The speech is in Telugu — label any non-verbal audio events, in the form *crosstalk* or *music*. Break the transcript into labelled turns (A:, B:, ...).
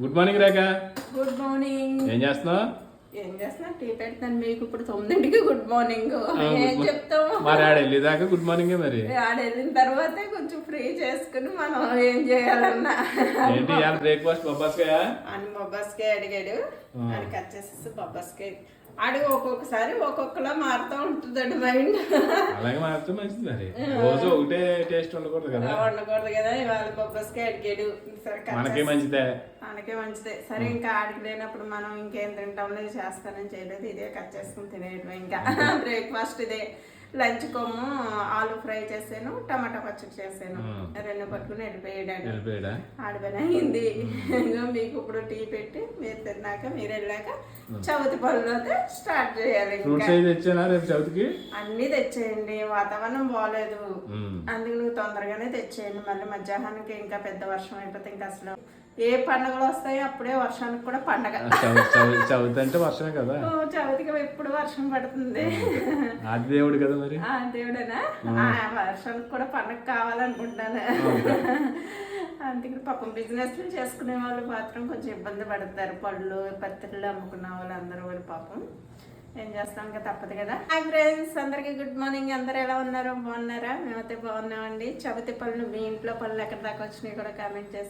A: Good morning Rekha
B: good morning
A: ఏం చేస్తున్నావు?
B: ఏం చేస్తున్నా టీ పెడతాను మీకు. ఇప్పుడు తొమ్మిదింటికి గుడ్ మార్నింగ్ ఏం చెప్తాము
A: మరి ఆడ వెళ్ళేదాకా గుడ్ మార్నింగే మరి.
B: ఆడ వెళ్ళిన తర్వాతే కొంచెం ఫ్రీ చేసుకుని మనం ఏం చేయాలన్నా.
A: ఏంటి ఇవాళ బ్రేక్ఫాస్ట్ బొబ్బాస్కాయ?
B: అని బొబ్బాస్కాయ అడిగాడు. అని కట్ చేసేసి బొబ్బాస్కాయ. అడుగు ఒక్కొక్కసారి ఒక్కొక్కలా మారుతూ ఉంటుందండి మైండ్
A: అలాగే మారితే మంచిది మరి. రోజు ఒకటే టేస్ట్ ఉండకూడదు కదా.
B: ఉండకూడదు కదా. ఇవాళ బొబ్బాస్కాయ అడిగాడు.
A: మనకే మంచిదే.
B: మనకే మంచిదే. సరే ఇంకా ఆడికి లేనప్పుడు మనం ఇంకేం తింటాంలో ఇది చేస్తానని చేయలేదు ఇదే కట్ చేసుకుని తినేయడం ఇంకా. బ్రేక్ఫాస్ట్ ఇదే *laughs* లంచ్ కొమ్ము ఆలు ఫ్రై చేసాను టమాటా పచ్చడి చేసాను. రెండు పట్టుకుని వెళ్ళిపోయాడు? ఇంకా మీకు ఇప్పుడు టీ పెట్టి మీరు తిన్నాక మీరు వెళ్ళాక చవితి పనులు అయితే స్టార్ట్ చేయాలి అన్నీ తెచ్చేయండి. వాతావరణం బాగాలేదు. అందుకు నువ్వు తొందరగానే తెచ్చేయండి. మళ్ళీ మధ్యాహ్నానికి ఇంకా పెద్ద వర్షం అయిపోతే ఇంకా అసలు ఏ పండుగలు వస్తాయో అప్పుడే వర్షానికి కూడా పండగ.
A: చవి చవి- చవితి అంటే వర్షమే కదా.
B: చవితికి ఎప్పుడు వర్షం పడుతుంది?
A: ఆది దేవుడు కదా మరి?
B: ఆ దేవుడేనా? వర్షానికి కూడా పండగ కావాలనుకుంటాను. అందుకే పాపం బిజినెస్ చేసుకునే వాళ్ళు మాత్రం కొంచెం ఇబ్బంది పడతారు. పళ్ళు పత్తిళ్ళు అమ్ముకున్న వాళ్ళు అందరూ కూడా పాపం. ఏం చేస్తాం ఇంకా తప్పదు కదా? హాయ్ ఫ్రెండ్స్ అందరికీ గుడ్ మార్నింగ్ అందరు ఎలా ఉన్నారు? బాగున్నారా? మేమైతే బాగున్నామండి. చవితి పళ్ళు మీ ఇంట్లో పళ్ళు ఎక్కడి దాకా వచ్చినాయి కూడా కామెంట్ చేసి